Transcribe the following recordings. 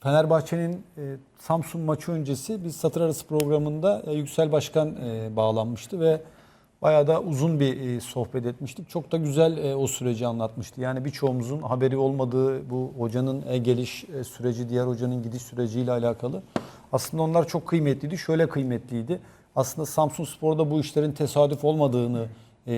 Fenerbahçe'nin e, Samsun maçı öncesi biz satır arası programında e, Yüksel Başkan e, bağlanmıştı ve bayağı da uzun bir e, sohbet etmiştik. Çok da güzel e, o süreci anlatmıştı. Yani birçoğumuzun haberi olmadığı bu hocanın e, geliş e, süreci, diğer hocanın gidiş süreciyle alakalı. Aslında onlar çok kıymetliydi. Şöyle kıymetliydi. Aslında Samsun Spor'da bu işlerin tesadüf olmadığını e,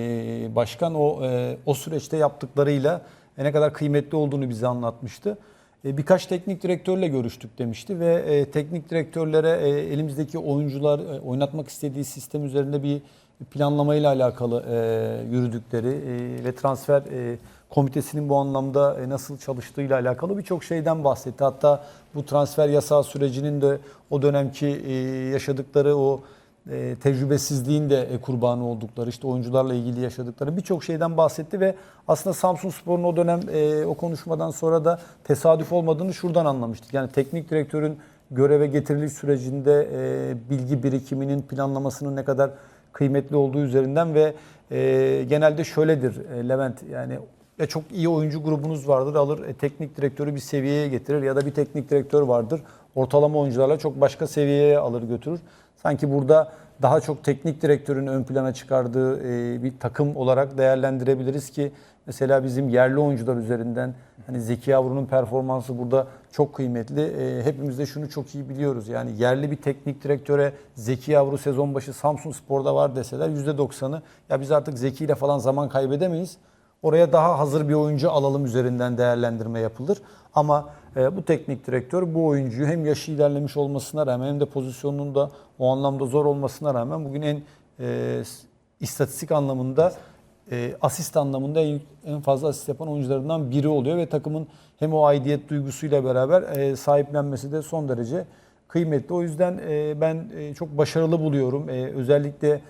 başkan o e, o süreçte yaptıklarıyla ne kadar kıymetli olduğunu bize anlatmıştı. E, Birkaç teknik direktörle görüştük demişti ve e, teknik direktörlere e, elimizdeki oyuncular oynatmak istediği sistem üzerinde bir planlamayla alakalı yürüdükleri ve transfer komitesinin bu anlamda nasıl çalıştığıyla alakalı birçok şeyden bahsetti. Hatta bu transfer yasağı sürecinin de o dönemki yaşadıkları o e, tecrübesizliğin de e, kurbanı oldukları, işte oyuncularla ilgili yaşadıkları birçok şeyden bahsetti ve aslında Samsun Spor'un o dönem e, o konuşmadan sonra da tesadüf olmadığını şuradan anlamıştık. Yani teknik direktörün göreve getiriliş sürecinde e, bilgi birikiminin planlamasının ne kadar kıymetli olduğu üzerinden ve genelde şöyledir Levent yani ya çok iyi oyuncu grubunuz vardır alır e, teknik direktörü bir seviyeye getirir ya da bir teknik direktör vardır ortalama oyuncularla çok başka seviyeye alır götürür. Sanki burada daha çok teknik direktörün ön plana çıkardığı e, bir takım olarak değerlendirebiliriz ki mesela bizim yerli oyuncular üzerinden hani Zeki Yavru'nun performansı burada çok kıymetli. E, hepimiz de şunu çok iyi biliyoruz. Yani yerli bir teknik direktöre Zeki Yavru sezon başı Samsun Spor'da var deseler %90'ı ya biz artık Zeki ile falan zaman kaybedemeyiz. Oraya daha hazır bir oyuncu alalım üzerinden değerlendirme yapılır. Ama e, bu teknik direktör bu oyuncuyu hem yaşı ilerlemiş olmasına rağmen hem de pozisyonunun da o anlamda zor olmasına rağmen bugün en e, istatistik anlamında e, asist anlamında en, en fazla asist yapan oyuncularından biri oluyor ve takımın hem o aidiyet duygusuyla beraber e, sahiplenmesi de son derece kıymetli. O yüzden e, ben e, çok başarılı buluyorum. E, özellikle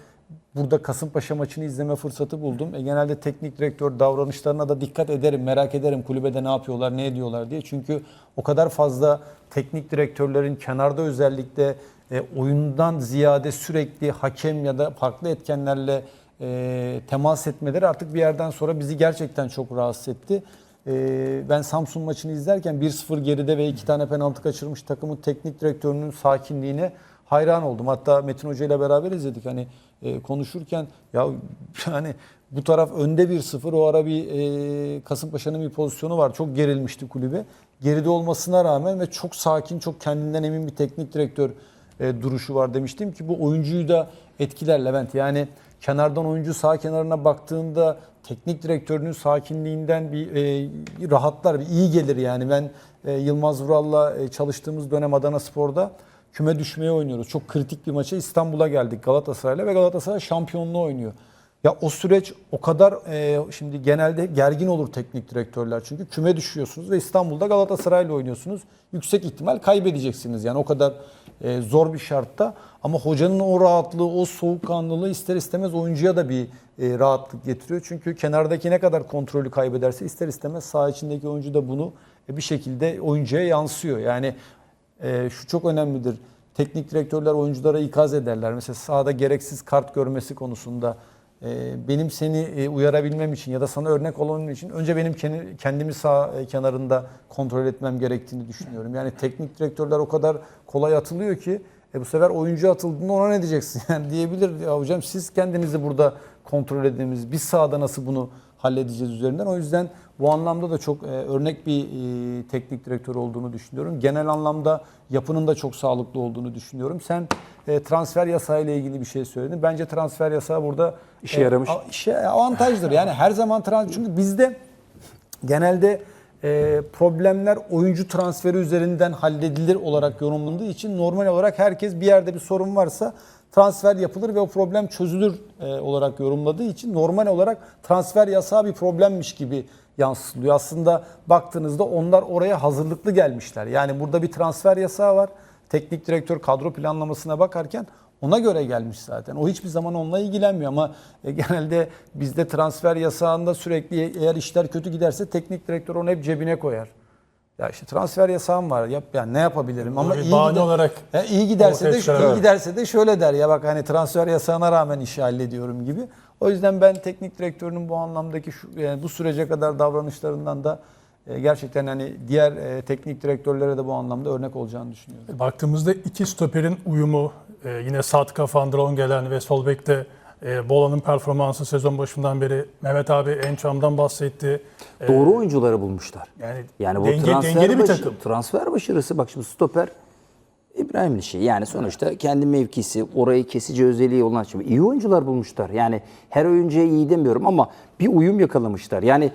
burada Kasımpaşa maçını izleme fırsatı buldum. E, genelde teknik direktör davranışlarına da dikkat ederim, merak ederim kulübede ne yapıyorlar, ne ediyorlar diye. Çünkü o kadar fazla teknik direktörlerin kenarda özellikle e, oyundan ziyade sürekli hakem ya da farklı etkenlerle e, temas etmeleri artık bir yerden sonra bizi gerçekten çok rahatsız etti. E, ben Samsun maçını izlerken 1-0 geride ve iki tane penaltı kaçırmış takımın teknik direktörünün sakinliğine hayran oldum. Hatta Metin Hoca ile beraber izledik. Hani e, konuşurken ya yani bu taraf önde 1-0 o ara bir e, Kasımpaşa'nın bir pozisyonu var. Çok gerilmişti kulübe. Geride olmasına rağmen ve çok sakin, çok kendinden emin bir teknik direktör e, duruşu var demiştim ki bu oyuncuyu da etkiler Levent. Yani kenardan oyuncu sağ kenarına baktığında teknik direktörünün sakinliğinden bir e, rahatlar, bir iyi gelir yani. Ben e, Yılmaz Vural'la e, çalıştığımız dönem Adana Spor'da küme düşmeye oynuyoruz. Çok kritik bir maça İstanbul'a geldik Galatasaray'la ve Galatasaray şampiyonluğu oynuyor. Ya o süreç o kadar e, şimdi genelde gergin olur teknik direktörler çünkü küme düşüyorsunuz ve İstanbul'da Galatasaray'la oynuyorsunuz. Yüksek ihtimal kaybedeceksiniz yani o kadar e, zor bir şartta. Ama hocanın o rahatlığı, o soğukkanlılığı ister istemez oyuncuya da bir e, rahatlık getiriyor. Çünkü kenardaki ne kadar kontrolü kaybederse ister istemez saha içindeki oyuncu da bunu e, bir şekilde oyuncuya yansıyor. Yani e, şu çok önemlidir. Teknik direktörler oyunculara ikaz ederler. Mesela sahada gereksiz kart görmesi konusunda e, benim seni e, uyarabilmem için ya da sana örnek olabilmem için önce benim kendi, kendimi sağ e, kenarında kontrol etmem gerektiğini düşünüyorum. Yani teknik direktörler o kadar kolay atılıyor ki e, bu sefer oyuncu atıldığında ona ne diyeceksin yani diyebilir. Ya hocam siz kendinizi burada kontrol ediniz. Biz sahada nasıl bunu halledeceğiz üzerinden. O yüzden bu anlamda da çok e, örnek bir e, teknik direktör olduğunu düşünüyorum. Genel anlamda yapının da çok sağlıklı olduğunu düşünüyorum. Sen e, transfer yasağı ile ilgili bir şey söyledin. Bence transfer yasağı burada İşe yaramış. a- işe avantajdır. Yani her zaman trans çünkü bizde genelde e, problemler oyuncu transferi üzerinden halledilir olarak yorumlandığı için normal olarak herkes bir yerde bir sorun varsa transfer yapılır ve o problem çözülür e, olarak yorumladığı için normal olarak transfer yasağı bir problemmiş gibi yansıtılıyor. Aslında baktığınızda onlar oraya hazırlıklı gelmişler. Yani burada bir transfer yasağı var. Teknik direktör kadro planlamasına bakarken ona göre gelmiş zaten. O hiçbir zaman onunla ilgilenmiyor ama e, genelde bizde transfer yasağında sürekli eğer işler kötü giderse teknik direktör onu hep cebine koyar. Ya işte transfer yasağım var. Yap yani ne yapabilirim? Ama bir iyi bahane gider- olarak Ya iyi giderse de çıkar, iyi giderse de şöyle der ya bak hani transfer yasağına rağmen işi hallediyorum gibi. O yüzden ben teknik direktörünün bu anlamdaki şu, yani bu sürece kadar davranışlarından da e, gerçekten hani diğer e, teknik direktörlere de bu anlamda örnek olacağını düşünüyorum. Baktığımızda iki stoperin uyumu, e, yine Satka Fandron gelen ve sol bekte e, Bola'nın performansı sezon başından beri Mehmet abi Ençam'dan bahsetti. E, Doğru oyuncuları bulmuşlar. Yani, Yani bu denge- transfer, dengeli bir başı- takım. transfer başarısı bak şimdi stoper İbrahim Dişi. Yani sonuçta kendi mevkisi, orayı kesici özelliği olan şimdi iyi oyuncular bulmuşlar. Yani her oyuncuya iyi demiyorum ama bir uyum yakalamışlar. Yani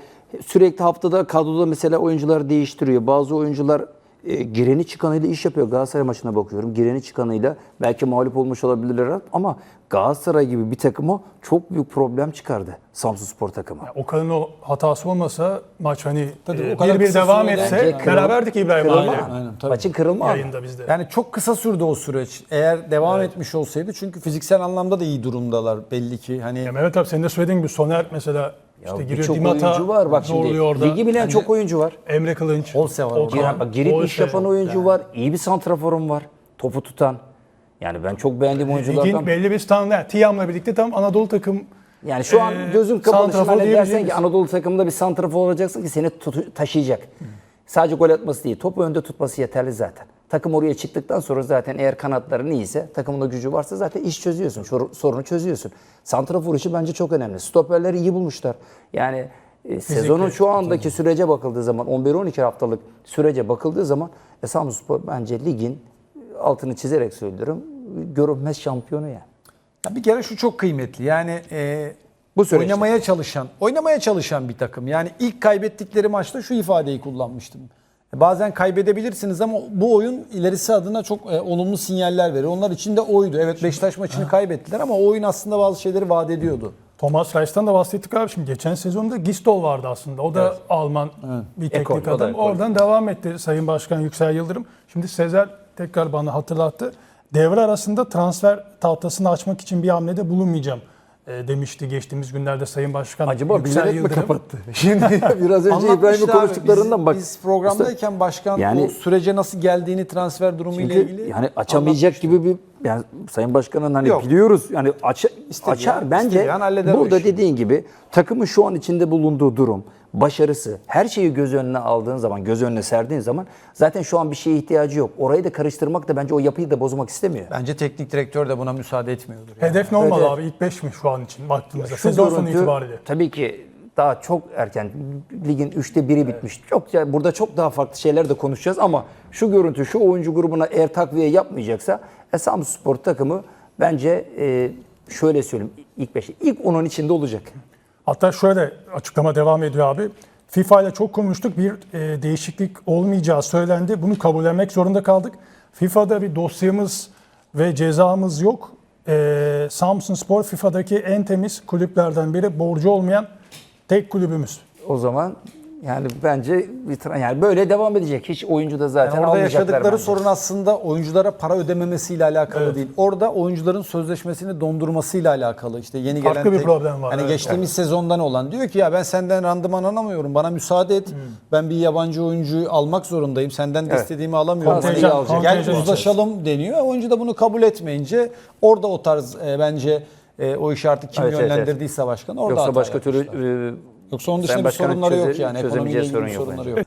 sürekli haftada kadroda mesela oyuncular değiştiriyor. Bazı oyuncular e, gireni çıkanıyla iş yapıyor. Galatasaray maçına bakıyorum. Gireni çıkanıyla belki mağlup olmuş olabilirler ama Galatasaray gibi bir takıma çok büyük problem çıkardı Samsun Spor takımı. Okan'ın o hatası olmasa maç hani Tabii, e, o kadar bir bir devam etse kırıl- beraberdik İbrahim kırılma. abiyle Aynen, tabii. Maçın kırılma yayında bizde. Yani çok kısa sürdü o süreç. Eğer devam etmiş olsaydı çünkü fiziksel anlamda da iyi durumdalar belli ki. Hani Ya Mehmet abi senin de söylediğin gibi Soner mesela Ya işte giriyor birçok Dimata oyuncu var bak şimdi. orada. Ligi bilen çok oyuncu var. Emre Kılınç. Olse var. Okan, Gir- girip iş yapan oyuncu var. İyi bir santraforum var. Topu tutan. Yani ben çok beğendiğim oyunculardan. Ligin belli bir standart. Tiam'la birlikte tam Anadolu takım Yani şu an Ee, gözüm kapalı. Şimdi hani dersen ki Anadolu takımında bir santrafor olacaksın ki seni taşıyacak. Sadece gol atması değil. Topu önde tutması yeterli zaten. Takım oraya çıktıktan sonra zaten eğer kanatların iyiyse, takımında gücü varsa zaten iş çözüyorsun. Sorunu çözüyorsun. Santrafor işi bence çok önemli. Stoperleri iyi bulmuşlar. Yani e, sezonun şu andaki sürece bakıldığı zaman 11-12 haftalık sürece bakıldığı zaman e, Samsunspor bence ligin altını çizerek söylüyorum görünmez şampiyonu yani. Ya bir kere şu çok kıymetli. Yani e, Bu süreçte. oynamaya çalışan, oynamaya çalışan bir takım. Yani ilk kaybettikleri maçta şu ifadeyi kullanmıştım. E, Bazen kaybedebilirsiniz ama bu oyun ilerisi adına çok e, olumlu sinyaller verir. Onlar için de oydu. Evet Beşiktaş maçını kaybettiler ama o oyun aslında bazı şeyleri vaat ediyordu. Thomas Reis'ten de bahsettik abi. Şimdi geçen sezonda Gistol vardı aslında. O da Alman bir teknik Ekol, adam. Oradan devam etti Sayın Başkan Yüksel Yıldırım. Şimdi Sezer tekrar bana hatırlattı. Devre arasında transfer tahtasını açmak için bir hamlede bulunmayacağım demişti geçtiğimiz günlerde Sayın Başkan Acaba Yüksel bilerek mi Yıldırım. kapattı? Şimdi biraz önce abi. konuştuklarından biz, bak. Biz programdayken başkan Yani- o sürece nasıl geldiğini transfer durumu ile ilgili yani açamayacak gibi bir yani Sayın Başkan'ın hani Yok. biliyoruz yani aç, açar bence burada dediğin gibi takımın şu an içinde bulunduğu durum, başarısı, her şeyi göz önüne aldığın zaman, göz önüne serdiğin zaman zaten şu an bir şeye ihtiyacı yok. Orayı da karıştırmak da bence o yapıyı da bozmak istemiyor. Bence teknik direktör de buna müsaade etmiyordur. yani. Hedef ne olmalı Evet. abi? İlk 5 mi şu an için baktığımızda? Sezon sonu itibariyle. Tabii ki daha çok erken. Ligin üçte biri bitmiş. Çok ya burada çok daha farklı şeyler de konuşacağız ama şu görüntü, şu oyuncu grubuna eğer takviye yapmayacaksa e, Samsunspor takımı bence e, şöyle söyleyeyim ilk beşi, ilk onun içinde olacak. Hatta şöyle açıklama devam ediyor abi. FIFA ile çok konuştuk. Bir e, değişiklik olmayacağı söylendi. Bunu kabullenmek zorunda kaldık. FIFA'da bir dosyamız ve cezamız yok. E, Samsun Spor FIFA'daki en temiz kulüplerden biri. Borcu olmayan tek kulübümüz. O zaman yani bence bir yani böyle devam edecek. Hiç oyuncu da zaten Yani orada yaşadıkları bence. sorun aslında oyunculara para ödememesiyle alakalı Evet. değil. Orada oyuncuların sözleşmesini dondurmasıyla alakalı. İşte yeni Farklı gelen bir tek- problem var, Hani evet. geçtiğimiz sezondan olan diyor ki ya ben senden randıman alamıyorum. Bana müsaade et. Ben bir yabancı oyuncuyu almak zorundayım. Senden de Evet. istediğimi alamıyorum. Kontenjan- Hani kontenjan gel uzlaşalım deniyor. Oyuncu da bunu kabul etmeyince orada o tarz e, bence e, o işi artık kim Evet, evet, evet. yönlendirdiyse başkan orada Yoksa başka yapmışlar. türlü e, Yoksa onun Sayın dışında bir Başkan'ın sorunları yok çöze- yani. Ekonomiyle çözemeyeceği ilgili sorun bir yok sorunları yok.